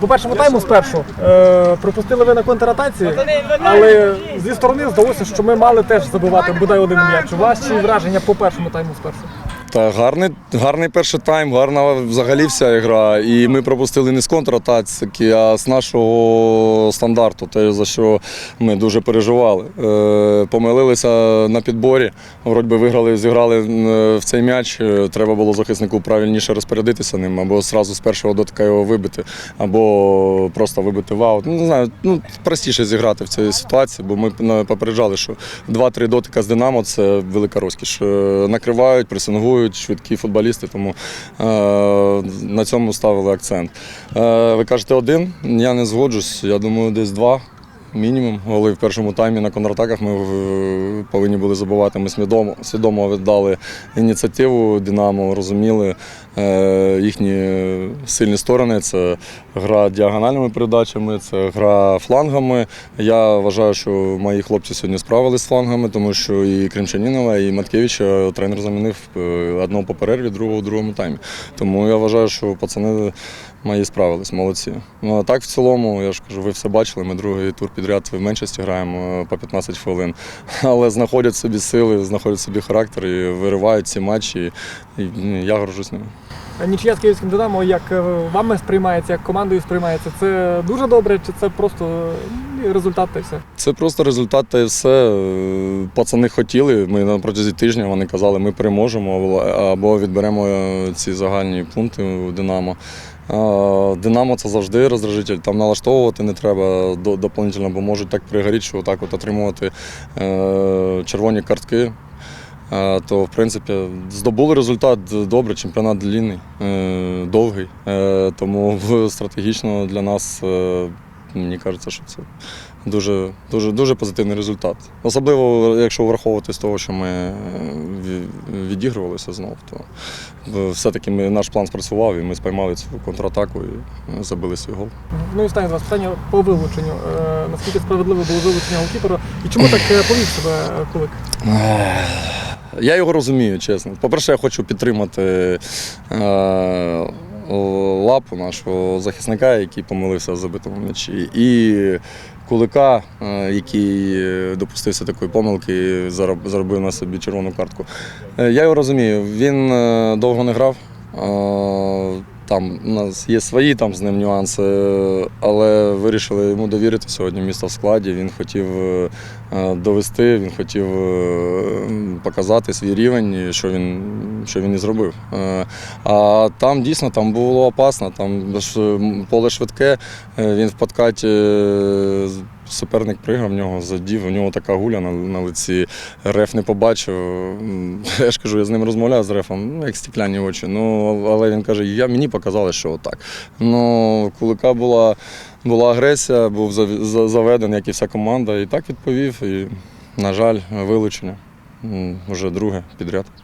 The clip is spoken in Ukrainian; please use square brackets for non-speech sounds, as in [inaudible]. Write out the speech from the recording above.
По першому тайму спершу е, пропустили ви на контратації, але зі сторони здалося, що ми мали теж забивати бодай один м'яч. Ваші враження по першому тайму спершу. Та гарний, гарний перший тайм, гарна взагалі вся гра. І ми пропустили не з контратаки, а з нашого стандарту, те, за що ми дуже переживали. Е, помилилися на підборі, вроді би виграли, зіграли в цей м'яч. Е, Треба було захиснику правильніше розпорядитися ним, або зразу з першого дотика його вибити, або просто вибити в. Ну, не знаю, ну, простіше зіграти в цій ситуації, бо ми попереджали, що 2-3 дотика з Динамо це велика розкіш. Е, Накривають, пресингують швидкі футболісти, тому е, на цьому ставили акцент. Е, ви кажете один, я не згоджусь. Я думаю, десь два. Мінімум голи в першому таймі на контратаках ми е, повинні були забувати. Ми свідомо, свідомо віддали ініціативу Динамо, розуміли е, їхні сильні сторони. Це гра діагональними передачами, це гра флангами. Я вважаю, що мої хлопці сьогодні справились з флангами, тому що і Кримчанінова, і Маткевича тренер замінив е, одного по перерві, другого у другому таймі. Тому я вважаю, що пацани мої справились, молодці. Ну а так в цілому, я ж кажу, ви все бачили. Ми другий тур підряд в меншості граємо е, по 15 хвилин. Але знаходять собі сили, знаходять собі характер і виривають ці матчі. І, ну, я горжусь ними. Нічия з київським Динамо, як е, вами сприймається, як командою сприймається, це дуже добре, чи це просто е, результат та й все? Це просто результат та і все. Е, Пацани хотіли. Ми на протязі тижня вони казали, ми переможемо або- відберемо е, ці загальні пункти у Динамо. Динамо це завжди роздражитель. Там налаштовувати не треба до- дополнительно, бо можуть так пригоріти, що отак от отримувати червоні картки. То, в принципі, здобули результат добре, чемпіонат длинний, е, довгий. Е, Тому [laughs] стратегічно для нас, е, мені кажеться, що це дуже, дуже, дуже позитивний результат. Особливо, якщо враховувати з того, що ми відігрувалися знов, то все-таки ми, наш план спрацював і ми спіймали цю контратаку і забили свій гол. Ну і останнє з вас питання по вилученню. Наскільки справедливо було вилучення голкіпера і чому так повів себе Кулик? Я його розумію, чесно. По-перше, я хочу підтримати е, лапу нашого захисника, який помилився в забитому м'ячі, і кулика, е, який допустився такої помилки і заробив на собі червону картку. Е, я його розумію. Він е, довго не грав. Е, Там у нас є свої там з ним нюанси, але вирішили йому довірити сьогодні місто в складі. Він хотів е, довести, він хотів е, показати свій рівень, що він, що він і зробив. Е, А там дійсно там було опасно, там поле швидке, е, він в подкаті. е, Суперник пригав в нього, задів, у нього така гуля на, на лиці. Реф не побачив. [laughs] Я ж кажу, я з ним розмовляв з рефом, ну, як стекляні очі. Ну, але він каже, я, мені показали, що отак. Ну, кулика була, була агресія, був зав- за- заведений, як і вся команда. І так відповів. І, на жаль, вилучення. М, Уже друге підряд.